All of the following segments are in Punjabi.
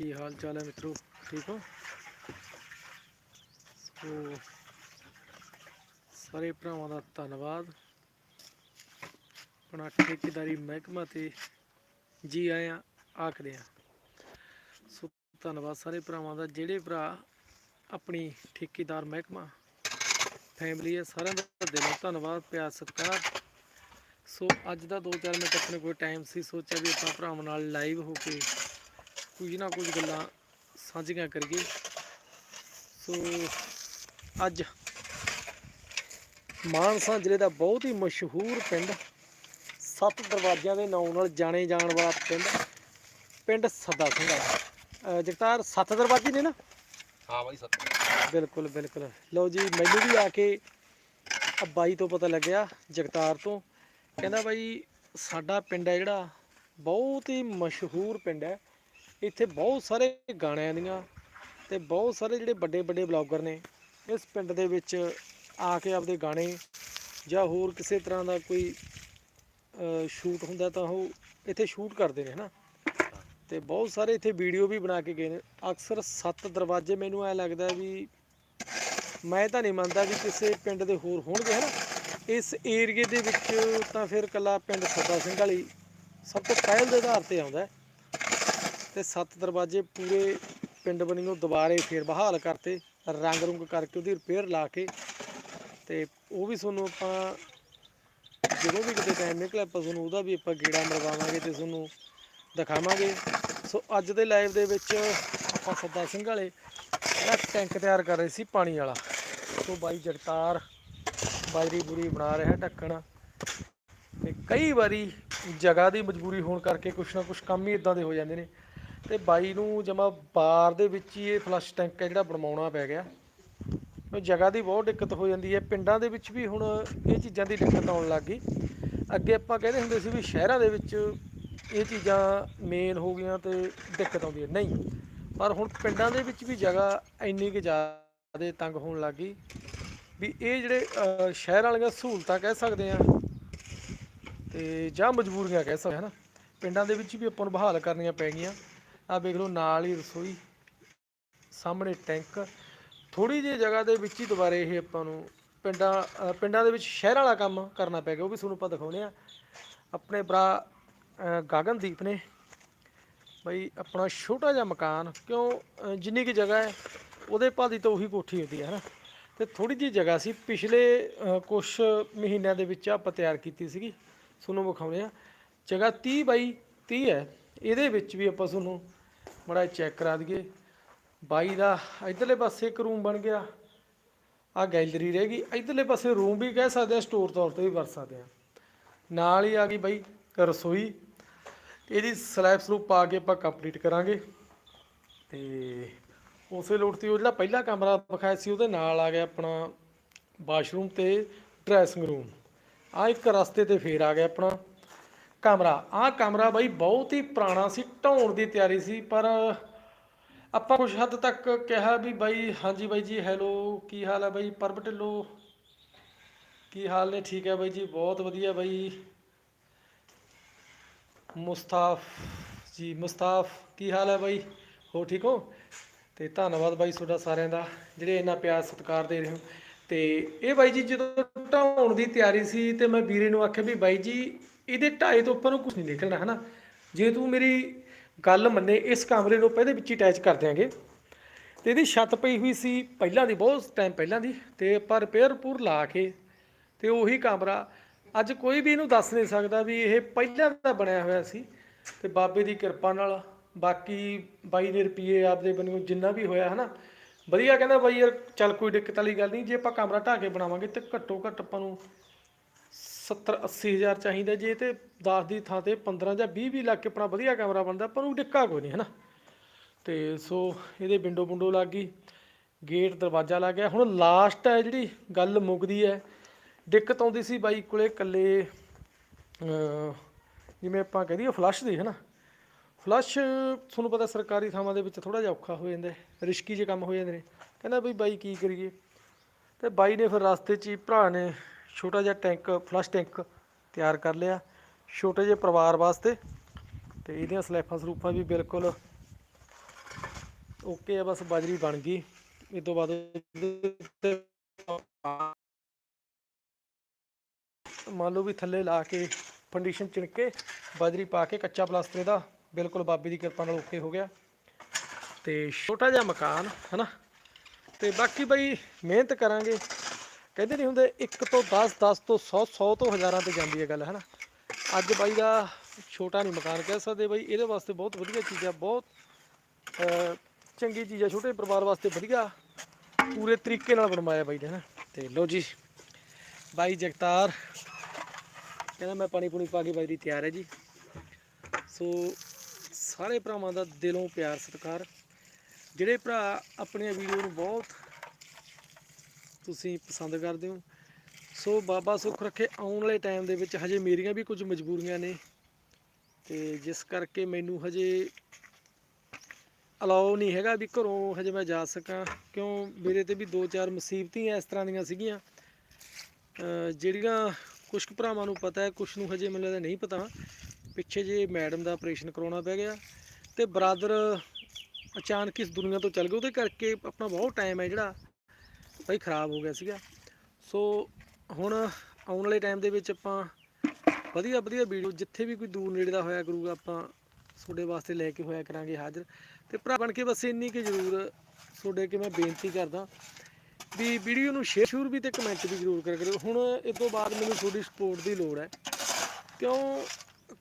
ਕੀ ਹਾਲ ਚਾਲ ਹੈ ਮਿੱਤਰੋ? ਠੀਕ ਹੋ? ਸੋ ਸਾਰੇ ਭਰਾਵਾਂ ਦਾ ਧੰਨਵਾਦ। ਆਪਣਾ ਠੇਕੇਦਾਰੀ ਮਹਿਕਮਾ ਤੇ ਜੀ ਆਇਆ ਆਖਦੇ ਆ ਸੋ ਧੰਨਵਾਦ ਸਾਰੇ ਭਰਾਵਾਂ ਦਾ, ਜਿਹੜੇ ਭਰਾ ਆਪਣੀ ਠੇਕੇਦਾਰ ਮਹਿਕਮਾ ਫੈਮਿਲੀ ਹੈ, ਸਾਰਿਆਂ ਦਾ ਦਿਲੋਂ ਧੰਨਵਾਦ, ਪਿਆਰ, ਸਤਿਕਾਰ। ਸੋ ਅੱਜ ਦਾ 2-4 ਮਿੰਟ ਆਪਣੇ ਕੋਲ ਟਾਈਮ ਸੀ, ਸੋਚਿਆ ਵੀ ਆਪਾਂ ਭਰਾਵਾਂ ਨਾਲ ਲਾਈਵ ਹੋ ਕੇ ਕੁਝ ਨਾ ਕੁਝ ਗੱਲਾਂ ਸਾਂਝੀਆਂ ਕਰੀਏ। ਸੋ ਅੱਜ ਮਾਨਸਾ ਜ਼ਿਲ੍ਹੇ ਦਾ ਬਹੁਤ ਹੀ ਮਸ਼ਹੂਰ ਪਿੰਡ ਸੱਤ ਦਰਵਾਜ਼ਿਆਂ ਦੇ ਨਾਂ ਨਾਲ ਜਾਣੇ ਜਾਣ ਵਾਲਾ ਪਿੰਡ ਪਿੰਡ ਸੱਦਾ ਸਿੰਘਾ ਅਹ ਜਗਤਾਰ ਸੱਤ ਦਰਵਾਜ਼ੇ ਨੇ ਨਾ? ਹਾਂ ਬਾਈ ਸੱਤ ਬਿਲਕੁਲ ਬਿਲਕੁਲ। ਲਓ ਜੀ ਮੈਨੂੰ ਵੀ ਆ ਕੇ ਆ ਬਾਈ ਤੋਂ ਪਤਾ ਲੱਗਿਆ ਜਗਤਾਰ ਤੋਂ। ਕਹਿੰਦਾ ਬਾਈ ਸਾਡਾ ਪਿੰਡ ਹੈ ਜਿਹੜਾ ਬਹੁਤ ਹੀ ਮਸ਼ਹੂਰ ਪਿੰਡ ਹੈ। ਇੱਥੇ ਬਹੁਤ ਸਾਰੇ ਗਾਣਿਆਂ ਦੀਆਂ ਤੇ ਬਹੁਤ ਸਾਰੇ ਜਿਹੜੇ ਵੱਡੇ ਵੱਡੇ ਬਲੌਗਰ ਨੇ, ਇਸ ਪਿੰਡ ਦੇ ਵਿੱਚ ਆ ਕੇ ਆਪਦੇ ਗਾਣੇ ਜਾਂ ਹੋਰ ਕਿਸੇ ਤਰ੍ਹਾਂ ਦਾ ਕੋਈ ਸ਼ੂਟ ਹੁੰਦਾ ਤਾਂ ਉਹ ਇੱਥੇ ਸ਼ੂਟ ਕਰਦੇ ਨੇ, ਹਨਾ? ਤੇ ਬਹੁਤ ਸਾਰੇ ਇੱਥੇ ਵੀਡੀਓ ਵੀ ਬਣਾ ਕੇ ਗਏ ਨੇ। ਅਕਸਰ ਸੱਤ ਦਰਵਾਜ਼ੇ ਮੈਨੂੰ ਐ ਲੱਗਦਾ ਵੀ ਮੈਂ ਤਾਂ ਨਹੀਂ ਮੰਨਦਾ ਵੀ ਕਿਸੇ ਪਿੰਡ ਦੇ ਹੋਰ ਹੋਣਗੇ, ਹਨਾ? ਇਸ ਏਰੀਏ ਦੇ ਵਿੱਚ ਤਾਂ ਫਿਰ ਕੱਲਾ ਪਿੰਡ ਸੱਦਾ ਸਿੰਘ ਵਾਲੀ ਸਭ ਤੋਂ ਪਹਿਲ ਦੇ ਆਧਾਰ ਤੇ ਆਉਂਦਾ ਤੇ ਸੱਤ ਦਰਵਾਜ਼ੇ ਪੂਰੇ ਪਿੰਡ ਬਣੀ ਨੂੰ ਦੁਬਾਰੇ ਫੇਰ ਬਹਾਲ ਕਰਤੇ, ਰੰਗ ਰੁੰਗ ਕਰਕੇ ਉਹਦੀ ਰਿਪੇਅਰ ਲਾ ਕੇ ਤੇ ਉਹ ਵੀ ਤੁਹਾਨੂੰ ਆਪਾਂ ਜਦੋਂ ਵੀ ਕਿਤੇ ਟਾਈਮ ਨਿਕਲਿਆ ਆਪਾਂ ਤੁਹਾਨੂੰ ਉਹਦਾ ਵੀ ਆਪਾਂ ਗੇੜਾ ਮਰਵਾਵਾਂਗੇ ਤੇ ਤੁਹਾਨੂੰ ਦਿਖਾਵਾਂਗੇ। ਸੋ ਅੱਜ ਦੇ ਲਾਈਵ ਦੇ ਵਿੱਚ ਆਪਾਂ ਸੱਦਾ ਸਿੰਘ ਵਾਲੇ ਜਿਹੜਾ ਟੈਂਕ ਤਿਆਰ ਕਰ ਰਹੇ ਸੀ ਪਾਣੀ ਵਾਲਾ ਸੋ ਬਾਈ ਜਗਤਾਰ ਬਾਜਰੀ ਬੁਰੀ ਬਣਾ ਰਿਹਾ ਢੱਕਣ। ਤੇ ਕਈ ਵਾਰੀ ਜਗ੍ਹਾ ਦੀ ਮਜਬੂਰੀ ਹੋਣ ਕਰਕੇ ਕੁਛ ਨਾ ਕੁਛ ਕੰਮ ਹੀ ਇਦਾਂ ਦੇ ਹੋ ਜਾਂਦੇ ਨੇ। ਤੇ ਬਾਈ ਨੂੰ ਜਮਾ ਬਾਰ ਦੇ ਵਿੱਚ ਹੀ ਇਹ ਫਲਸ਼ ਟੈਂਕ ਹੈ ਜਿਹੜਾ ਬਣਵਾਉਣਾ ਪੈ ਗਿਆ। ਜਗ੍ਹਾ ਦੀ ਬਹੁਤ ਦਿੱਕਤ ਹੋ ਜਾਂਦੀ ਹੈ। ਪਿੰਡਾਂ ਦੇ ਵਿੱਚ ਵੀ ਹੁਣ ਇਹ ਚੀਜ਼ਾਂ ਦੀ ਦਿੱਕਤ ਆਉਣ ਲੱਗ ਗਈ। ਅੱਗੇ ਆਪਾਂ ਕਹਿੰਦੇ ਹੁੰਦੇ ਸੀ ਵੀ ਸ਼ਹਿਰਾਂ ਦੇ ਵਿੱਚ ਇਹ ਚੀਜ਼ਾਂ ਮੇਨ ਹੋ ਗਈਆਂ ਤੇ ਦਿੱਕਤ ਆਉਂਦੀ ਹੈ। ਨਹੀਂ, ਪਰ ਹੁਣ ਪਿੰਡਾਂ ਦੇ ਵਿੱਚ ਵੀ ਜਗ੍ਹਾ ਇੰਨੀ ਕੁ ਜ਼ਿਆਦਾ ਤੰਗ ਹੋਣ ਲੱਗ ਗਈ ਵੀ ਇਹ ਜਿਹੜੇ ਸ਼ਹਿਰ ਵਾਲੀਆਂ ਸਹੂਲਤਾਂ ਕਹਿ ਸਕਦੇ ਆ ਤੇ ਜਾਂ ਮਜਬੂਰੀਆਂ ਕਹਿ ਸਕਦੇ ਹਾਂ ਨਾ, ਪਿੰਡਾਂ ਦੇ ਵਿੱਚ ਵੀ ਆਪਾਂ ਨੂੰ ਬਹਾਲ ਕਰਨੀਆਂ ਪੈ ਗਈਆਂ। ਆ ਵੇਖ ਲਓ ਨਾਲ ਹੀ ਰਸੋਈ ਸਾਹਮਣੇ ਟੈਂਕ। ਥੋੜੀ ਜਿਹੀ ਜਗ੍ਹਾ ਦੇ ਵਿੱਚ ਹੀ ਦੁਬਾਰੇ ਇਹ ਆਪਾਂ ਨੂੰ ਪਿੰਡਾਂ ਪਿੰਡਾਂ ਦੇ ਵਿੱਚ ਸ਼ਹਿਰ ਵਾਲਾ ਕੰਮ ਕਰਨਾ ਪੈ ਗਿਆ ਉਹ ਵੀ ਤੁਹਾਨੂੰ ਆਪਾਂ ਦਿਖਾਉਣੇ ਆ ਆਪਣੇ ਭਰਾ ਅਹ, ਗਗਨਦੀਪ ਨੇ ਬਈ ਆਪਣਾ ਛੋਟਾ ਜਿਹਾ ਮਕਾਨ ਕਿਉਂ ਜਿੰਨੀ ਕੀ ਜਗ੍ਹਾ ਹੈ ਉਹਦੇ ਭਾਦੀ ਤਾਂ ਉਹੀ ਕੋਠੀ ਹੁੰਦੀ ਹੈ ਨਾ। ਤੇ ਥੋੜੀ ਜਿਹੀ ਜਗ੍ਹਾ ਸੀ ਪਿਛਲੇ ਅਹ, ਕੁਛ ਮਹੀਨਿਆਂ ਦੇ ਵਿੱਚ ਆਪਾਂ ਤਿਆਰ ਕੀਤੀ ਸੀਗੀ ਤੁਹਾਨੂੰ ਵਿਖਾਉਂਦੇ ਆ ਜਗ੍ਹਾ 30 ਬਾਈ 30 ਹੈ ਇਹਦੇ ਵਿੱਚ ਵੀ ਆਪਾਂ ਤੁਹਾਨੂੰ ਮੜਾ ਚੈੱਕ ਕਰਾ ਦਈਏ। ਬਾਈ ਦਾ ਇਧਰਲੇ ਪਾਸੇ ਇੱਕ ਰੂਮ ਬਣ ਗਿਆ। ਆ ਗੈਲਰੀ ਰਹਿ ਗਈ। ਇਧਰਲੇ ਪਾਸੇ ਰੂਮ ਵੀ ਕਹਿ ਸਕਦੇ ਆ ਸਟੋਰ ਤੌਰ ਤੇ ਵੀ ਵਰਤ ਸਕਦੇ ਆ। ਨਾਲ ਹੀ ਆ ਗਈ ਬਾਈ ਰਸੋਈ। ਇਹਦੀ ਸਲੈਬ ਸਲੂਪ ਪਾ ਕੇ ਆਪਾਂ ਕੰਪਲੀਟ ਕਰਾਂਗੇ। ਤੇ ਉਸੇ ਲੋਟ ਤੇ ਉਹ ਜਿਹੜਾ ਪਹਿਲਾ ਕਮਰਾ ਵਿਖਾਇਆ ਸੀ, ਉਹਦੇ ਨਾਲ ਆ ਗਿਆ ਆਪਣਾ ਵਾਸ਼ਰੂਮ ਤੇ ਡਰੈਸਿੰਗ ਰੂਮ ਆ ਇੱਕ ਰਸਤੇ ਤੇ ਫੇਰ ਆ ਗਿਆ ਆਪਣਾ। ਕਮਰਾ। ਆਹ ਕਮਰਾ ਬਾਈ ਬਹੁਤ ਹੀ ਪੁਰਾਣਾ ਸੀ, ਢਾਉਣ ਦੀ ਤਿਆਰੀ ਸੀ, ਪਰ ਆਪਾਂ ਕੁਝ ਹੱਦ ਤੱਕ ਕਿਹਾ ਵੀ ਬਾਈ, ਹਾਂਜੀ ਬਾਈ ਜੀ ਹੈਲੋ ਕੀ ਹਾਲ ਹੈ ਬਾਈ? ਪਰਬ ਢਿੱਲੋਂ, ਕੀ ਹਾਲ ਨੇ? ਠੀਕ ਹੈ ਬਾਈ ਜੀ, ਬਹੁਤ ਵਧੀਆ ਬਾਈ। ਮੁਸਤਾਫ ਜੀ, ਮੁਸਤਾਫ, ਕੀ ਹਾਲ ਹੈ ਬਾਈ? ਹੋ ਠੀਕ ਹੋ? ਤੇ ਧੰਨਵਾਦ ਬਾਈ ਤੁਹਾਡਾ ਸਾਰਿਆਂ ਦਾ, ਜਿਹੜੇ ਇੰਨਾ ਪਿਆਰ ਸਤਿਕਾਰ ਦੇ ਰਹੇ ਹੋ। ਤੇ ਇਹ ਬਾਈ ਜੀ ਜਦੋਂ ਢਾਉਣ ਦੀ ਤਿਆਰੀ ਸੀ, ਤੇ ਮੈਂ ਵੀਰੇ ਨੂੰ ਆਖਿਆ ਵੀ ਬਾਈ ਜੀ ਇਹਦੇ ਢਾਈ ਤੋਂ ਉੱਪਰ ਨੂੰ ਕੁਝ ਨਹੀਂ ਨਿਕਲਣਾ, ਹਨਾ? ਜੇ ਤੂੰ ਮੇਰੀ ਗੱਲ ਮੰਨੇ, ਇਸ ਕਮਰੇ ਨੂੰ ਪਹਿਲੇ ਵਿੱਚ ਹੀ ਅਟੈਚ ਕਰ ਦਿਆਂਗੇ। ਤੇ ਇਹਦੀ ਛੱਤ ਪਈ ਹੋਈ ਸੀ ਪਹਿਲਾਂ ਦੀ, ਬਹੁਤ ਟਾਈਮ ਪਹਿਲਾਂ ਦੀ, ਤੇ ਆਪਾਂ ਰਿਪੇਅਰ ਪੂਰ ਲਾ ਕੇ ਤੇ ਉਹੀ ਕਮਰਾ। ਅੱਜ ਕੋਈ ਵੀ ਇਹਨੂੰ ਦੱਸ ਨਹੀਂ ਸਕਦਾ ਵੀ ਇਹ ਪਹਿਲਾਂ ਦਾ ਬਣਿਆ ਹੋਇਆ ਸੀ। ਤੇ ਬਾਬੇ ਦੀ ਕਿਰਪਾ ਨਾਲ, ਬਾਕੀ ਬਾਈ ਦੇ ਰੁਪਏ ਆਪਦੇ ਬਣਿਓ ਜਿੰਨਾ ਵੀ ਹੋਇਆ, ਹਨਾ? ਵਧੀਆ ਕਹਿੰਦਾ ਬਾਈ ਯਾਰ, ਚੱਲ ਕੋਈ ਦਿੱਕਤ ਵਾਲੀ ਗੱਲ ਨਹੀਂ, ਜੇ ਆਪਾਂ ਕਮਰਾ ਢਾਹ ਕੇ ਬਣਾਵਾਂਗੇ ਤੇ ਘੱਟੋ ਘੱਟ ਆਪਾਂ ਨੂੰ 70 80 ਹਜ਼ਾਰ ਚਾਹੀਦਾ ਜੇ ਤੇ 10 ਦੀ ਥਾਂ ਤੇ 15 ਜਾਂ 20 ਵੀ ਲੱਖ ਕੇ ਆਪਣਾ ਵਧੀਆ ਕੈਮਰਾ ਬਣਦਾ ਪਰ ਉਹ ਡਿੱਕਾ ਕੋਈ ਨਹੀਂ ਹੈ ਨਾ ਤੇ ਸੋ ਇਹਦੇ ਵਿੰਡੋ ਵਿੰਡੋ ਲੱਗ ਗਈ, ਗੇਟ ਦਰਵਾਜ਼ਾ ਲੱਗ ਗਿਆ। ਹੁਣ ਲਾਸਟ ਹੈ ਜਿਹੜੀ ਗੱਲ ਮੁੱਕਦੀ ਹੈ ਦਿੱਕਤ ਆਉਂਦੀ ਸੀ ਬਾਈ ਕੋਲੇ ਇਕੱਲੇ ਜਿਵੇਂ ਆਪਾਂ ਕਹਿ ਦਈਏ ਫਲੱਸ਼ ਦੀ ਹੈ ਨਾ ਫਲੱਸ਼ ਤੁਹਾਨੂੰ ਪਤਾ ਸਰਕਾਰੀ ਥਾਵਾਂ ਦੇ ਵਿੱਚ ਥੋੜਾ ਜਿਹਾ ਔਖਾ ਹੋ ਜਾਂਦਾ ਰਿਸਕੀ ਜਿਹੇ ਕੰਮ ਹੋ ਜਾਂਦੇ ਨੇ। ਕਹਿੰਦਾ ਬਈ ਬਾਈ ਕੀ ਕਰੀਏ? ਤੇ ਬਾਈ ਨੇ ਫਿਰ ਰਸਤੇ 'ਚ ਹੀ ਭਰਾ ਨੇ ਛੋਟਾ ਜਿਹਾ ਟੈਂਕ, ਫਲਸ਼ ਟੈਂਕ ਤਿਆਰ ਕਰ ਲਿਆ। ਛੋਟੇ ਜਿਹੇ ਪਰਿਵਾਰ ਵਾਸਤੇ ਤੇ ਇਹਦੀਆਂ ਸਲੈਫਾਂ ਸਰੂਫਾਂ ਵੀ ਬਿਲਕੁਲ ਓਕੇ ਆ, ਬਸ ਬਾਜਰੀ ਬਣ ਗਈ। ਇਹ ਤੋਂ ਬਾਅਦ ਮੰਨ ਲਓ ਵੀ ਥੱਲੇ ਲਾ ਕੇ ਫੰਡੀਸ਼ਨ ਚਿਣਕੇ ਬਾਜਰੀ ਪਾ ਕੇ ਕੱਚਾ ਪਲਾਸਟਰ ਦਾ ਬਿਲਕੁਲ ਬਾਬੇ ਦੀ ਕਿਰਪਾ ਨਾਲ ਓਕੇ ਹੋ ਗਿਆ। ਤੇ ਛੋਟਾ ਜਿਹਾ ਮਕਾਨ, ਹਨਾ? ਤੇ ਬਾਕੀ ਬਈ ਮਿਹਨਤ ਕਰਾਂਗੇ। ਕਹਿੰਦੇ ਨਹੀਂ ਹੁੰਦੇ 1 ਤੋਂ 10 10 ਤੋਂ 100 100 ਤੋਂ ਹਜ਼ਾਰਾਂ ਤੇ ਜਾਂਦੀ ਹੈ ਗੱਲ ਹੈ ਨਾ ਅੱਜ ਬਾਈ ਦਾ ਛੋਟਾ ਨਹੀਂ ਮਕਾਨ ਕਹਿ ਸਕਦੇ ਬਾਈ, ਇਹਦੇ ਵਾਸਤੇ ਬਹੁਤ ਵਧੀਆ ਚੀਜ਼ ਆ, ਬਹੁਤ ਚੰਗੀ ਚੀਜ਼ ਆ, ਛੋਟੇ ਪਰਿਵਾਰ ਵਾਸਤੇ ਵਧੀਆ, ਪੂਰੇ ਤਰੀਕੇ ਨਾਲ ਬਣਵਾਇਆ ਬਾਈ ਨੇ, ਹਨਾ? ਤੇ ਲੋ ਜੀ, ਬਾਈ ਜਗਤਾਰ, ਕਹਿੰਦਾ ਮੈਂ ਪਾਣੀ ਪੂਣੀ ਪਾ ਕੇ ਬਾਈ ਦੀ ਤਿਆਰ ਹੈ ਜੀ। ਸੋ, ਸਾਰੇ ਭਰਾਵਾਂ ਦਾ ਦਿਲੋਂ ਪਿਆਰ, ਸਤਿਕਾਰ। ਜਿਹੜੇ ਭਰਾ ਆਪਣੀਆਂ ਵੀਡੀਓ ਨੂੰ ਬਹੁਤ ਤੁਸੀਂ ਪਸੰਦ ਕਰਦੇ ਹੋ। ਸੋ ਬਾਬਾ ਸੁੱਖ ਰੱਖੇ, ਆਉਣ ਵਾਲੇ ਟਾਈਮ ਦੇ ਵਿੱਚ ਹਜੇ ਮੇਰੀਆਂ ਵੀ ਕੁਝ ਮਜਬੂਰੀਆਂ ਨੇ। ਤੇ ਜਿਸ ਕਰਕੇ ਮੈਨੂੰ ਹਜੇ ਅਲਾਉ ਨਹੀਂ ਹੈਗਾ ਵੀ ਘਰੋਂ ਹਜੇ ਮੈਂ ਜਾ ਸਕਾਂ। ਕਿਉਂ? ਮੇਰੇ ਤੇ ਵੀ ਦੋ ਚਾਰ ਮੁਸੀਬਤਾਂ ਇਸ ਤਰ੍ਹਾਂ ਦੀਆਂ ਸੀਗੀਆਂ। ਜਿਹੜੀਆਂ ਕੁਝ ਕੁ ਭਰਾਵਾਂ ਨੂੰ ਪਤਾ ਹੈ ਕੁਝ ਨੂੰ ਹਜੇ ਮੈਨੂੰ ਲੱਗਦਾ ਨਹੀਂ ਪਤਾ। ਪਿੱਛੇ ਜੇ ਮੈਡਮ ਦਾ ਆਪਰੇਸ਼ਨ ਕਰਾਉਣਾ ਪੈ ਗਿਆ ਤੇ ਬ੍ਰਦਰ ਅਚਾਨਕ ਇਸ ਦੁਨੀਆ ਤੋਂ ਚਲ ਗਏ। ਉਹਦੇ ਕਰਕੇ ਆਪਣਾ ਬਹੁਤ ਟਾਈਮ ਹੈ ਜਿਹੜਾ। ਬਈ ਖਰਾਬ ਹੋ ਗਿਆ ਸੀਗਾ। ਸੋ ਹੁਣ ਆਉਣ ਵਾਲੇ ਟਾਈਮ ਦੇ ਵਿੱਚ ਆਪਾਂ ਵਧੀਆ ਵਧੀਆ ਵੀਡੀਓ ਜਿੱਥੇ ਵੀ ਕੋਈ ਦੂਰ ਨੇੜੇ ਦਾ ਹੋਇਆ ਕਰੂਗਾ, ਆਪਾਂ ਤੁਹਾਡੇ ਵਾਸਤੇ ਲੈ ਕੇ ਹੋਇਆ ਕਰਾਂਗੇ ਹਾਜ਼ਰ। ਤੇ ਭਰਾ ਬਣ ਕੇ ਬਸ ਇੰਨੀ ਕਿ ਜ਼ਰੂਰ ਤੁਹਾਡੇ ਕਿ ਮੈਂ ਬੇਨਤੀ ਕਰਦਾ ਵੀ ਵੀਡੀਓ ਨੂੰ ਸ਼ੇਅਰ ਸ਼ੂਰ ਵੀ ਤੇ ਕਮੈਂਟ ਵੀ ਜ਼ਰੂਰ ਕਰਿਆ ਕਰਿਓ ਹੁਣ ਇਸ ਤੋਂ ਬਾਅਦ ਮੈਨੂੰ ਤੁਹਾਡੀ ਸਪੋਰਟ ਦੀ ਲੋੜ ਹੈ। ਕਿਉਂ?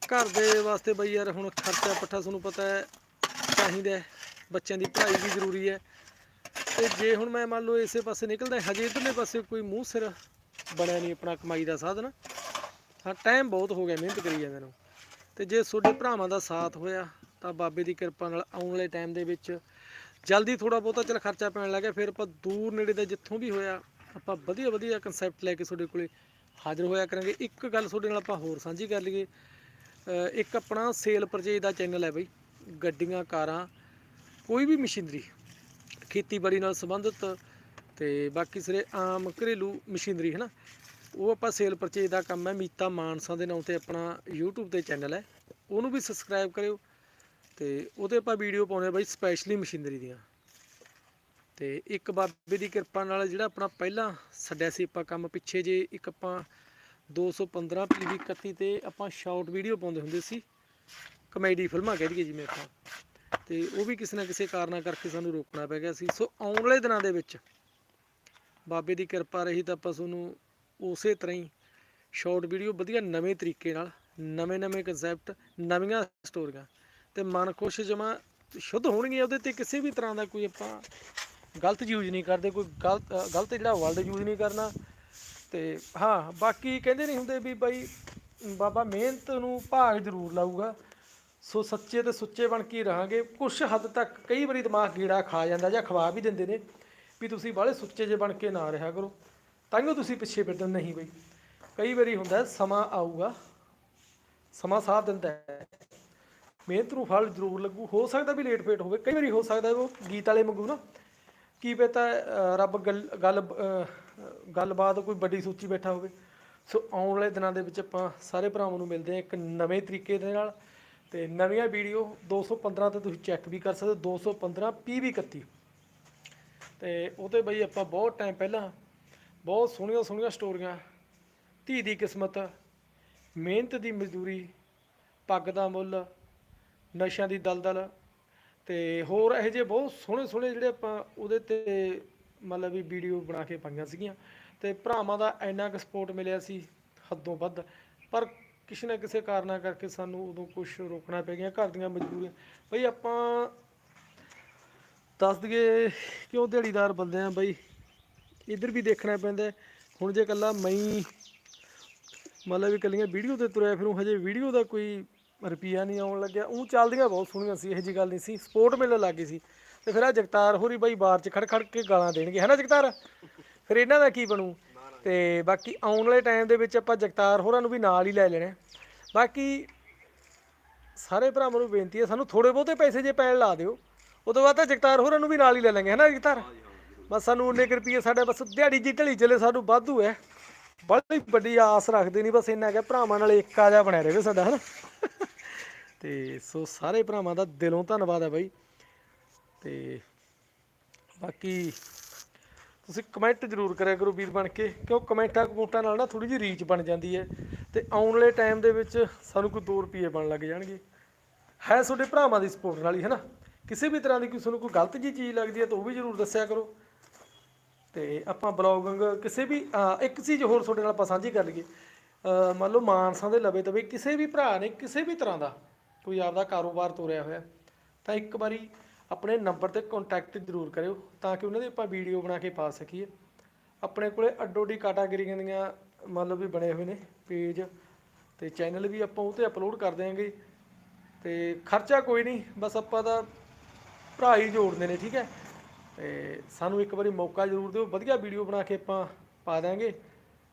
ਘਰ ਦੇ ਵਾਸਤੇ ਬਈ ਯਾਰ ਹੁਣ ਖਰਚਾ ਪੱਠਾ ਤੁਹਾਨੂੰ ਪਤਾ ਹੈ, ਚਾਹੀਦਾ ਬੱਚਿਆਂ ਦੀ ਪੜ੍ਹਾਈ ਵੀ ਜ਼ਰੂਰੀ ਹੈ। ਤੇ ਜੇ ਹੁਣ ਮੈਂ ਮੰਨ ਲਓ ਇਸੇ ਪਾਸੇ ਨਿਕਲਦਾ, ਹਜੇ ਇਧਰਲੇ ਪਾਸੇ ਕੋਈ ਮੂੰਹ ਸਿਰ ਬਣਿਆ ਨਹੀਂ ਆਪਣਾ ਕਮਾਈ ਦਾ ਸਾਧਨ। ਹਾਂ ਟਾਈਮ ਬਹੁਤ ਹੋ ਗਿਆ ਮਿਹਨਤ ਕਰੀ ਜਾਂਦੇ ਨੂੰ। ਤੇ ਜੇ ਤੁਹਾਡੇ ਭਰਾਵਾਂ ਦਾ ਸਾਥ ਹੋਇਆ, ਤਾਂ ਬਾਬੇ ਦੀ ਕਿਰਪਾ ਨਾਲ ਆਉਣ ਵਾਲੇ ਟਾਈਮ ਦੇ ਵਿੱਚ ਜਲਦੀ ਥੋੜਾ ਬਹੁਤਾ ਚਲ ਖਰਚਾ ਪੈਣ ਲੱਗਾ ਫਿਰ ਆਪਾਂ ਦੂਰ ਨੇੜੇ ਦਾ ਜਿੱਥੋਂ ਵੀ ਹੋਇਆ, ਆਪਾਂ ਵਧੀਆ ਵਧੀਆ ਕਨਸੈਪਟ ਲੈ ਕੇ ਤੁਹਾਡੇ ਕੋਲੇ ਹਾਜ਼ਰ ਹੋਇਆ ਕਰਾਂਗੇ। ਇੱਕ ਗੱਲ ਤੁਹਾਡੇ ਨਾਲ ਆਪਾਂ ਹੋਰ ਸਾਂਝੀ ਕਰ ਲਈਏ। ਇੱਕ ਆਪਣਾ ਸੇਲ ਪਰਚੇਜ ਦਾ ਚੈਨਲ ਹੈ ਬਈ, ਗੱਡੀਆਂ, ਕਾਰਾਂ, ਕੋਈ ਵੀ ਮਸ਼ੀਨਰੀ। ਖੇਤੀਬਾੜੀ ਨਾਲ ਸੰਬੰਧਿਤ ਤੇ ਬਾਕੀ ਸਾਰੇ ਆਮ ਘਰੇਲੂ ਮਸ਼ੀਨਰੀ ਹੈ ਨਾ ਉਹ ਆਪਾਂ ਸੇਲ ਪਰਚੇਜ ਦਾ ਕੰਮ ਹੈ, ਮੀਤਾ ਮਾਨਸਾ ਦੇ ਨਾਮ ਤੇ ਆਪਣਾ YouTube ਤੇ ਚੈਨਲ ਹੈ। ਉਹਨੂੰ ਵੀ ਸਬਸਕ੍ਰਾਈਬ ਕਰਿਓ ਤੇ ਉਹਦੇ ਆਪਾਂ ਵੀਡੀਓ ਪਾਉਂਦੇ ਆ ਬਾਈ ਸਪੈਸ਼ਲੀ ਮਸ਼ੀਨਰੀ ਦੀਆਂ। ਤੇ ਇੱਕ ਬਾਬੇ ਦੀ ਕਿਰਪਾ ਨਾਲ ਜਿਹੜਾ ਆਪਣਾ ਪਹਿਲਾਂ ਛੱਡਿਆ ਸੀ ਆਪਾਂ ਕੰਮ, ਪਿੱਛੇ ਜੇ ਇੱਕ ਆਪਾਂ 215 ਪੀਵੀ 31 ਤੇ ਆਪਾਂ ਸ਼ਾਰਟ ਵੀਡੀਓ ਪਾਉਂਦੇ ਹੁੰਦੇ ਸੀ। ਕਮੇਡੀ ਫਿਲਮਾਂ ਕਹਿ ਦਈਏ ਜਿਵੇਂ ਆਪਾਂ। ਤੇ ਉਹ ਵੀ ਕਿਸੇ ਨਾ ਕਿਸੇ ਕਾਰਨਾਂ ਕਰਕੇ ਸਾਨੂੰ ਰੋਕਣਾ ਪੈ ਗਿਆ ਸੀ। ਸੋ ਆਉਣ ਵਾਲੇ ਦਿਨਾਂ ਦੇ ਵਿੱਚ ਬਾਬੇ ਦੀ ਕਿਰਪਾ ਰਹੀ ਤਾਂ ਆਪਾਂ ਤੁਹਾਨੂੰ ਉਸੇ ਤਰ੍ਹਾਂ ਹੀ ਸ਼ਾਰਟ ਵੀਡੀਓ ਵਧੀਆ ਨਵੇਂ ਤਰੀਕੇ ਨਾਲ ਨਵੇਂ-ਨਵੇਂ ਕਨਸੈਪਟ ਨਵੀਆਂ ਸਟੋਰੀਆਂ ਤੇ ਮਨ ਖੁਸ਼ ਜਮਾ ਸ਼ੁੱਧ ਹੋਣਗੀਆਂ ਉਹਦੇ ਤੇ ਕਿਸੇ ਵੀ ਤਰ੍ਹਾਂ ਦਾ ਕੋਈ ਆਪਾਂ ਗਲਤ ਯੂਜ਼ ਨਹੀਂ ਕਰਦੇ, ਕੋਈ ਗਲਤ ਗਲਤ ਜਿਹੜਾ ਵਰਡ ਯੂਜ਼ ਨਹੀਂ ਕਰਨਾ ਤੇ ਹਾਂ, ਬਾਕੀ ਕਹਿੰਦੇ ਨਹੀਂ ਹੁੰਦੇ ਵੀ ਬਾਈ ਬਾਬਾ ਮਿਹਨਤ ਨੂੰ ਭਾਗ ਜ਼ਰੂਰ ਲਾਊਗਾ। ਸੋ ਸੱਚੇ ਤੇ ਸੁੱਚੇ ਬਣ ਕੇ ਰਹਾਂਗੇ। ਕੁਝ ਹੱਦ ਤੱਕ ਕਈ ਵਾਰੀ ਦਿਮਾਗ ਕੀੜਾ ਖਾ ਜਾਂਦਾ ਜਾਂ ਖਵਾ ਵੀ ਦਿੰਦੇ ਨੇ ਵੀ ਤੁਸੀਂ ਬਾਹਲੇ ਸੁੱਚੇ ਜੇ ਬਣ ਕੇ ਨਾ ਰਿਹਾ ਕਰੋ। ਤਾਂ ਤਾਂਹੀਓ ਤੁਸੀਂ ਪਿੱਛੇ ਫਿਰਦੇ ਨਹੀਂ ਬਈ। ਕਈ ਵਾਰੀ ਹੁੰਦਾ ਸਮਾਂ ਆਊਗਾ ਸਮਾਂ ਸਾਥ ਦਿੰਦਾ ਹੈ। ਮਿਹਨਤ ਨੂੰ ਫਲ ਜ਼ਰੂਰ ਲੱਗੂ। ਹੋ ਸਕਦਾ ਵੀ ਲੇਟ ਫੇਟ ਹੋਵੇ। ਕਈ ਵਾਰੀ ਹੋ ਸਕਦਾ ਉਹ ਗੀਤ ਵਾਲੇ ਮੰਗੂ ਨਾ ਕੀ ਪਤਾ ਅਹ, ਰੱਬ ਗੱਲ ਗੱਲ ਗੱਲਬਾਤ ਕੋਈ ਵੱਡੀ ਸੂਚੀ ਬੈਠਾ ਹੋਵੇ। ਸੋ ਆਉਣ ਵਾਲੇ ਦਿਨਾਂ ਦੇ ਵਿੱਚ ਆਪਾਂ ਸਾਰੇ ਭਰਾਵਾਂ ਨੂੰ ਮਿਲਦੇ ਹਾਂ ਇੱਕ ਨਵੇਂ ਤਰੀਕੇ ਦੇ ਨਾਲ। ਤੇ ਨਵੀਆਂ ਵੀਡੀਓ 215 ਤੇ ਤੁਸੀਂ ਚੈੱਕ ਵੀ ਕਰ ਸਕਦੇ ਹੋ 215 PV 31 ਤੇ ਉਹਤੇ ਬਈ ਆਪਾਂ ਬਹੁਤ ਟਾਈਮ ਪਹਿਲਾਂ ਬਹੁਤ ਸੋਹਣੀਆਂ ਸੋਹਣੀਆਂ ਸਟੋਰੀਆਂ, ਧੀ ਦੀ ਕਿਸਮਤ, ਮਿਹਨਤ ਦੀ ਮਜ਼ਦੂਰੀ, ਪੱਗ ਦਾ ਮੁੱਲ, ਨਸ਼ਿਆਂ ਦੀ ਦਲਦਲ ਤੇ ਹੋਰ ਇਹੋ ਜਿਹੇ ਬਹੁਤ ਸੋਹਣੇ ਸੋਹਣੇ ਜਿਹੜੇ ਆਪਾਂ ਉਹਦੇ ਤੇ ਮਤਲਬ ਵੀ ਵੀਡੀਓ ਬਣਾ ਕੇ ਪਾਈਆਂ ਸੀਗੀਆਂ। ਤੇ ਭਰਾਵਾਂ ਦਾ ਇੰਨਾ ਕੁ ਸਪੋਰਟ ਮਿਲਿਆ ਸੀ, ਹੱਦੋਂ ਵੱਧ। ਪਰ ਕਿਸੇ ਨਾ ਕਿਸੇ ਕਾਰਨਾਂ ਕਰਕੇ ਸਾਨੂੰ ਉਦੋਂ ਕੁਝ ਰੋਕਣਾ ਪੈ ਗਿਆ, ਘਰ ਦੀਆਂ ਮਜਬੂਰੀਆਂ। ਬਈ ਆਪਾਂ ਦੱਸ ਦਈਏ ਕਿਉਂ ਦਿਹਾੜੀਦਾਰ ਬੰਦੇ ਆ ਬਈ? ਇੱਧਰ ਵੀ ਦੇਖਣਾ ਪੈਂਦਾ ਹੁਣ ਜੇ ਕੱਲਾ ਮਈ ਮਤਲਬ ਵੀ ਕੱਲੀਆਂ ਵੀਡੀਓ ਤੇ ਤੁਰਿਆ, ਫਿਰੂ ਹਜੇ ਵੀਡੀਓ ਦਾ ਕੋਈ ਰੁਪਈਆ ਨਹੀਂ ਆਉਣ ਲੱਗਿਆ। ਉਹ ਚੱਲਦੀਆਂ ਬਹੁਤ ਸੋਹਣੀਆਂ ਸੀ, ਇਹੋ ਜੀ ਗੱਲ ਨਹੀਂ ਸੀ। ਸਪੋਰਟ ਮਿਲਣ ਲੱਗੀ ਸੀ। ਤੇ ਫਿਰ ਆ ਜਗਤਾਰ ਹੋਰੀ ਬਾਈ ਬਾਰ ਚ ਖੜ ਖੜ ਕੇ ਗਾਲਾਂ ਦੇਣਗੇ। ਹੈ ਨਾ ਜਗਤਾਰ? ਫਿਰ ਇਹਨਾਂ ਦਾ ਕੀ ਬਣੂ? ਤੇ ਬਾਕੀ ਆਉਣ ਵਾਲੇ ਟਾਈਮ ਦੇ ਵਿੱਚ ਆਪਾਂ ਜਗਤਾਰ ਹੋਰਾਂ ਨੂੰ ਵੀ ਨਾਲ ਹੀ ਲੈ ਲੈਣਾ ਬਾਕੀ ਸਾਰੇ ਭਰਾਵਾਂ ਨੂੰ ਬੇਨਤੀ ਹੈ, ਸਾਨੂੰ ਥੋੜੇ ਬਹੁਤੇ ਪੈਸੇ ਜੇ ਪੈਣ ਲਾ ਦਿਓ। ਉਦੋਂ ਬਾਅਦ ਤਾਂ ਜਗਤਾਰ ਹੋਰਾਂ ਨੂੰ ਵੀ ਨਾਲ ਹੀ ਲੈ ਲਾਂਗੇ ਹੈਨਾ ਜਗਤਾਰ? ਬਸ ਸਾਨੂੰ ਉਨੇ ਕੁ ਰੁਪਈਏ ਸਾਡੇ ਬਸ ਦਿਹਾੜੀ ਜੀ ਢਲੀ ਚੱਲੇ, ਸਾਨੂੰ ਵਾਧੂ ਹੈ। ਬੜੀ ਵੱਡੀ ਆਸ ਰੱਖਦੇ ਨਹੀਂ ਬਸ ਇੰਨਾ ਕਿ ਭਰਾਵਾਂ ਨਾਲ ਏਕਾ ਜਿਹਾ ਬਣਿਆ ਰਹੇ ਸਾਡਾ ਹਨਾ ਤੇ ਸੋ ਸਾਰੇ ਭਰਾਵਾਂ ਦਾ ਦਿਲੋਂ ਧੰਨਵਾਦ ਹੈ ਬਾਈ। ਤੇ ਬਾਕੀ ਤੁਸੀਂ ਕਮੈਂਟ ਜ਼ਰੂਰ ਕਰਿਆ ਕਰੋ ਵੀਰ ਬਣ ਕੇ, ਕਿਉਂ ਕਮੈਂਟਾਂ ਕਮੂਟਾਂ ਨਾਲ ਨਾ ਥੋੜੀ ਜਿਹੀ ਰੀਚ ਬਣ ਜਾਂਦੀ ਹੈ ਤੇ ਆਉਣ ਵਾਲੇ ਟਾਈਮ ਦੇ ਵਿੱਚ ਸਾਨੂੰ ਕੋਈ 2 ਰੁਪਏ ਬਣ ਲੱਗ ਜਾਣਗੇ। ਹੈ ਤੁਹਾਡੇ ਭਰਾਵਾਂ ਦੀ ਸਪੋਰਟ ਨਾਲ ਹੀ, ਹੈ ਨਾ? ਕਿਸੇ ਵੀ ਤਰ੍ਹਾਂ ਦੀ ਕੋਈ ਤੁਹਾਨੂੰ ਕੋਈ ਗਲਤ ਜੀ ਚੀਜ਼ ਲੱਗਦੀ ਹੈ ਤਾਂ ਉਹ ਵੀ ਜ਼ਰੂਰ ਦੱਸਿਆ ਕਰੋ। ਤੇ ਆਪਾਂ ਬਲੌਗਿੰਗ ਕਿਸੇ ਵੀ ਇੱਕ ਚੀਜ਼ ਹੋਰ ਤੁਹਾਡੇ ਨਾਲ ਆਪਾਂ ਸਾਂਝੀ ਕਰ ਲਈਏ। ਮੰਨ ਲਓ ਮਾਨਸਾ ਦੇ ਲਵੇ ਤਵੇ, ਕਿਸੇ ਵੀ ਭਰਾ ਨੇ ਕਿਸੇ ਵੀ ਤਰ੍ਹਾਂ ਦਾ ਕੋਈ ਆਪਦਾ ਕਾਰੋਬਾਰ ਤੋਰਿਆ ਹੋਇਆ, ਤਾਂ ਇੱਕ ਵਾਰੀ ਆਪਣੇ ਨੰਬਰ ਤੇ ਕੰਟੈਕਟ ਜ਼ਰੂਰ ਕਰਿਓ ਤਾਂ ਕਿ ਉਹਨਾਂ ਦੀ ਆਪਾਂ ਵੀਡੀਓ ਬਣਾ ਕੇ ਪਾ ਸਕੀਏ। ਆਪਣੇ ਕੋਲੇ ਅੱਡੋ ਅੱਡੀ ਕੈਟਾਗਰੀਆਂ ਦੀਆਂ ਮਤਲਬ ਵੀ ਬਣੇ ਹੋਏ ਨੇ ਪੇਜ ਤੇ ਚੈਨਲ ਵੀ ਆਪਾਂ ਉਹ ਤੇ ਅਪਲੋਡ ਕਰ ਦਿਆਂਗੇ। ਤੇ ਖਰਚਾ ਕੋਈ ਨਹੀਂ, ਬਸ ਆਪਾਂ ਦਾ ਭਰਾ ਹੀ ਜੋੜਦੇ ਨੇ, ਠੀਕ ਹੈ? ਤੇ ਸਾਨੂੰ ਇੱਕ ਵਾਰੀ ਮੌਕਾ ਜ਼ਰੂਰ ਦਿਓ, ਵਧੀਆ ਵੀਡੀਓ ਬਣਾ ਕੇ ਆਪਾਂ ਪਾ ਦਾਂਗੇ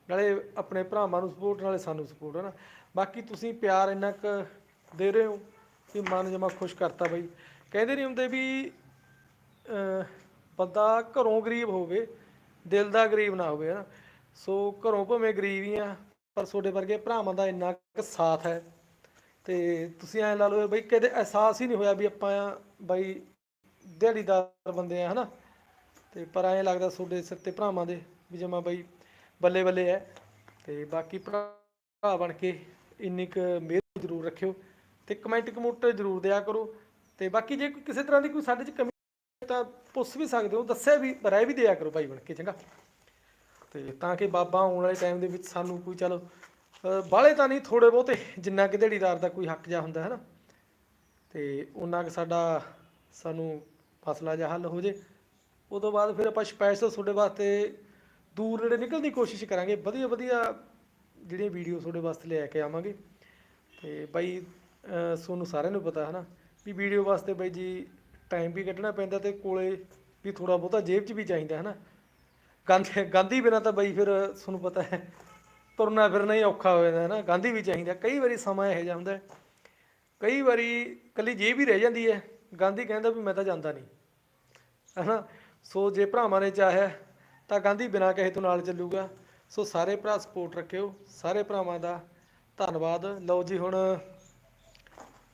ਨਾਲੇ ਆਪਣੇ ਭਰਾਵਾਂ ਨੂੰ ਸਪੋਰਟ ਨਾਲੇ ਸਾਨੂੰ ਸਪੋਰਟ ਹੈ ਨਾ? ਬਾਕੀ ਤੁਸੀਂ ਪਿਆਰ ਇੰਨਾ ਕੁ ਦੇ ਰਹੇ ਹੋ ਵੀ ਮਨ ਜਮਾ ਖੁਸ਼ ਕਰਤਾ ਬਾਈ। ਕਹਿੰਦੇ ਨਹੀਂ ਹੁੰਦੇ ਵੀ ਬੰਦਾ ਘਰੋਂ ਗਰੀਬ ਹੋਵੇ, ਦਿਲ ਦਾ ਗਰੀਬ ਨਾ ਹੋਵੇ, ਹਨਾ। ਸੋ ਘਰੋਂ ਭਾਵੇਂ ਗਰੀਬ ਹੀ ਆ, ਪਰ ਤੁਹਾਡੇ ਵਰਗੇ ਭਰਾਵਾਂ ਦਾ ਇੰਨਾ ਕੁ ਸਾਥ ਹੈ। ਤੇ ਤੁਸੀਂ ਐਂ ਲਾ ਲਓ ਬਈ, ਕਦੇ ਅਹਿਸਾਸ ਹੀ ਨਹੀਂ ਹੋਇਆ ਵੀ ਆਪਾਂ ਬਈ ਦਿਹਾੜੀਦਾਰ ਬੰਦੇ ਆ, ਹਨਾ। ਤੇ ਪਰ ਐਂ ਲੱਗਦਾ ਤੁਹਾਡੇ ਸਿਰ ਤੇ ਭਰਾਵਾਂ ਦੇ ਵੀ ਜਮਾ ਬਈ ਬੱਲੇ ਬੱਲੇ ਹੈ। ਤੇ ਬਾਕੀ ਭਰਾ ਬਣ ਕੇ ਇੰਨੀ ਕੁ ਮਿਹਰ ਜ਼ਰੂਰ ਰੱਖਿਓ। ਤੇ ਕਮੈਂਟ ਕਮੂਟ ਜ਼ਰੂਰ ਦਿਆ ਕਰੋ। ਤੇ ਬਾਕੀ ਜੇ ਕੋਈ ਕਿਸੇ ਤਰ੍ਹਾਂ ਦੀ ਕੋਈ ਸਾਡੇ ਚ ਕਮੀ ਤਾਂ ਪੁੱਛ ਵੀ ਸਕਦੇ ਹੋ, ਦੱਸਿਆ ਵੀ, ਰਾਏ ਵੀ ਦਿਆ ਕਰੋ ਭਾਈ ਬਣ ਕੇ, ਚੰਗਾ। ਤੇ ਤਾਂ ਕਿ ਬਾਬਾ ਆਉਣ ਵਾਲੇ ਟਾਈਮ ਦੇ ਵਿੱਚ ਸਾਨੂੰ ਕੋਈ ਚਲੋ ਬਾਹਲੇ ਤਾਂ ਨਹੀਂ ਥੋੜੇ ਬਹੁਤੇ, ਜਿੰਨਾ ਕਿ ਦਿਹਾੜੀਦਾਰ ਦਾ ਕੋਈ ਹੱਕ ਜਾ ਹੁੰਦਾ ਹੈ ਨਾ ਤੇ ਉਹਨਾਂ ਕੁ ਸਾਡਾ ਸਾਨੂੰ ਮਸਲਾ ਜਿਹਾ ਹੱਲ ਹੋ ਜੇ। ਉਹ ਤੋਂ ਬਾਅਦ ਫਿਰ ਆਪਾਂ ਸਪੈਸ਼ਲ ਤੁਹਾਡੇ ਵਾਸਤੇ ਦੂਰ ਨੇੜੇ ਨਿਕਲਣ ਦੀ ਕੋਸ਼ਿਸ਼ ਕਰਾਂਗੇ। ਵਧੀਆ ਵਧੀਆ ਜਿਹੜੀਆਂ ਵੀਡੀਓ ਤੁਹਾਡੇ ਵਾਸਤੇ ਲੈ ਕੇ ਆਵਾਂਗੇ। ਤੇ ਬਾਈ ਤੁਹਾਨੂੰ ਸਾਰਿਆਂ ਨੂੰ ਪਤਾ ਹੈ ਨਾ ਵੀ ਵੀਡੀਓ ਵਾਸਤੇ ਬਾਈ ਜੀ ਟਾਈਮ ਵੀ ਕੱਢਣਾ ਪੈਂਦਾ ਤੇ ਕੋਲੇ ਵੀ ਥੋੜਾ ਬਹੁਤਾ ਜੇਬ 'ਚ ਵੀ ਚਾਹੀਦਾ ਹੈ ਨਾ ਗਾਂਧੀ ਗਾਂਧੀ ਬਿਨਾਂ ਤਾਂ ਬਾਈ ਫਿਰ ਤੁਹਾਨੂੰ ਪਤਾ ਹੈ, ਤੁਰਨਾ ਫਿਰਨਾ ਹੀ ਔਖਾ ਹੋ ਜਾਂਦਾ ਹੈ ਨਾ ਗਾਂਧੀ ਵੀ ਚਾਹੀਦਾ। ਕਈ ਵਾਰੀ ਸਮਾਂ ਇਹੋ ਜਿਹਾ ਹੁੰਦਾ ਕਈ ਵਾਰੀ ਕੱਲੀ ਜੇਬ ਹੀ ਰਹਿ ਜਾਂਦੀ ਹੈ। ਗਾਂਧੀ ਕਹਿੰਦਾ ਵੀ ਮੈਂ ਤਾਂ ਜਾਂਦਾ ਨਹੀਂ, ਹਨਾ? ਸੋ ਜੇ ਭਰਾਵਾਂ ਨੇ ਚਾਹਿਆ ਤਾਂ ਗਾਂਧੀ ਬਿਨਾਂ ਕਹੇ ਤੋਂ ਨਾਲ ਚੱਲੂਗਾ। ਸੋ ਸਾਰੇ ਭਰਾ ਸਪੋਰਟ ਰੱਖਿਓ। ਸਾਰੇ ਭਰਾਵਾਂ ਦਾ ਧੰਨਵਾਦ। ਲਓ ਜੀ, ਹੁਣ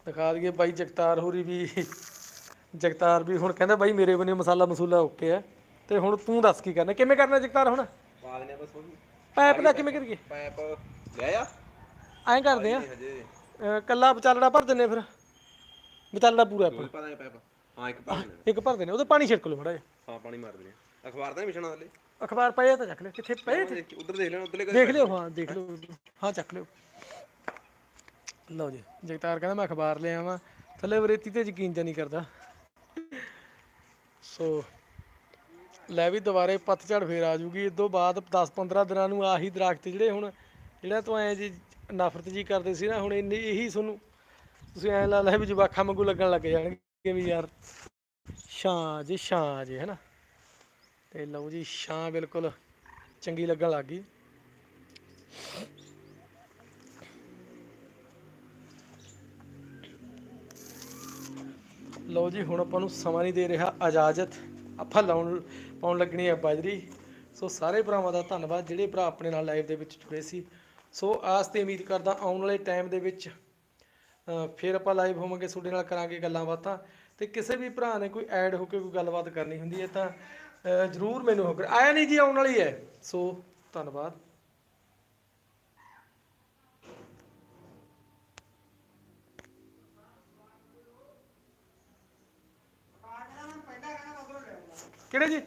ਦਿਖਾ ਦਈਏ ਬਾਈ ਜਗਤਾਰ ਹੋਰੀ ਵੀ। ਜਗਤਾਰ ਵੀ ਹੁਣ ਕਹਿੰਦਾ ਬਾਈ ਮੇਰੇ ਬਣੇ ਮਸਾਲਾ ਮਸੂਲਾ ਓਕੇ ਹੈ ਤੇ ਹੁਣ ਤੂੰ ਦੱਸ ਕੀ ਕਰਨਾ ਕਿਵੇਂ ਕਰਨਾ ਜਗਤਾਰ ਹੁਣ? ਪਾ ਦੇਣੇ ਬਸ ਉਹਨੂੰ ਪਾਈਪ ਦਾ ਕਿਵੇਂ ਕਰੀਏ? ਪੈਪ ਲੈ ਆ। ਐਂ ਕਰਦੇ ਆ। ਕੱਲਾ ਵਿਚਾਲੜਾ ਭਰ ਦਿੰਨੇ ਫਿਰ। ਵਿਚਾਲੜਾ ਪੂਰਾ ਆਪਾਂ ਪੈਪ। ਹਾਂ ਇੱਕ ਪਾ ਦੇਣਾ ਇੱਕ ਭਰ ਦਿੰਨੇ ਉਹਦੇ ਪਾਣੀ ਛਿੜਕ ਲਓ ਮੜਾ ਹਾਂ ਪਾਣੀ ਮਾਰ ਦੇਣੇ ਅਖਬਾਰ ਤਾਂ ਵਿਛਣਾ ਹਲੇ। ਅਖਬਾਰ ਪਏ ਤਾਂ ਚੱਕ ਲਿਓ ਕਿੱਥੇ ਪਏ? ਉਧਰ ਦੇਖ ਲੈਣਾ ਉਧਰਲੇ ਦੇਖ ਲਿਓ ਹਾਂ ਦੇਖ ਲਿਓ। ਹਾਂ ਚੱਕ ਲਿਓ। ਲਓ ਜੀ, ਜਗਤਾਰ ਕਹਿੰਦਾ ਮੈਂ ਅਖਬਾਰ ਲੈ ਆਵਾਂ। ਥੱਲੇ ਵਰੇਤੀ ਤੇ ਯਕੀਨ ਜਾਂ ਨਹੀਂ ਕਰਦਾ। ਸੋ, ਲੈ ਵੀ ਦੁਬਾਰੇ ਪਤਝੜ ਫੇਰ ਆ ਜੂਗੀ ਇਸ ਤੋਂ ਬਾਅਦ 10-15 ਦਿਨਾਂ ਨੂੰ ਆਹੀ ਦਰਖਤ ਜਿਹੜੇ ਹੁਣ, ਜਿਹੜਾ ਤੋਂ ਐ ਜੀ ਨਫ਼ਰਤ ਜੀ ਕਰਦੇ ਸੀ ਨਾ, ਹੁਣ ਇੰਨੀ ਇਹੀ ਤੁਹਾਨੂੰ ਤੁਸੀਂ ਐ ਲਾ ਲੈ ਵੀ ਜਵਾਖਾਂ ਵਾਂਗੂ ਲੱਗਣ ਲੱਗ ਜਾਣਗੇ ਵੀ ਯਾਰ। ਛਾਂ ਜੀ ਛਾਂ ਜੀ, ਹੈਨਾ। ਤੇ ਲਓ ਜੀ, ਛਾਂ ਬਿਲਕੁਲ ਚੰਗੀ ਲੱਗਣ ਲੱਗ ਗਈ। ਲਓ ਜੀ, ਹੁਣ ਆਪਾਂ ਨੂੰ ਸਮਾਂ ਨਹੀਂ ਦੇ ਰਿਹਾ, ਇਜਾਜ਼ਤ ਆਪਾਂ ਲਾਉਣ, ਪਾਉਣ ਲੱਗਣੀ ਹੈ ਬਾਜਰੀ। ਸੋ ਸਾਰੇ ਭਰਾਵਾਂ ਦਾ ਧੰਨਵਾਦ, ਜਿਹੜੇ ਭਰਾ ਆਪਣੇ ਨਾਲ ਲਾਈਵ ਦੇ ਵਿੱਚ ਜੁੜੇ ਸੀ। ਸੋ ਆਸ ਤੇ ਉਮੀਦ ਕਰਦਾ ਆਉਣ ਵਾਲੇ ਟਾਈਮ ਦੇ ਵਿੱਚ ਫਿਰ ਆਪਾਂ ਲਾਈਵ ਹੋਵਾਂਗੇ, ਤੁਹਾਡੇ ਨਾਲ ਕਰਾਂਗੇ ਗੱਲਾਂ ਬਾਤਾਂ। ਤੇ ਕਿਸੇ ਵੀ ਭਰਾ ਨੇ ਕੋਈ ਐਡ ਹੋ ਕੇ ਕੋਈ ਗੱਲਬਾਤ ਕਰਨੀ ਹੁੰਦੀ ਹੈ ਤਾਂ ਜਰੂਰ ਮੈਨੂੰ ਹੋ ਆਇਆ ਨਹੀਂ ਜੀ, ਆਉਣ ਵਾਲੀ ਹੈ। ਸੋ ਧੰਨਵਾਦ। ਕਿਹੜੇ ਜੀ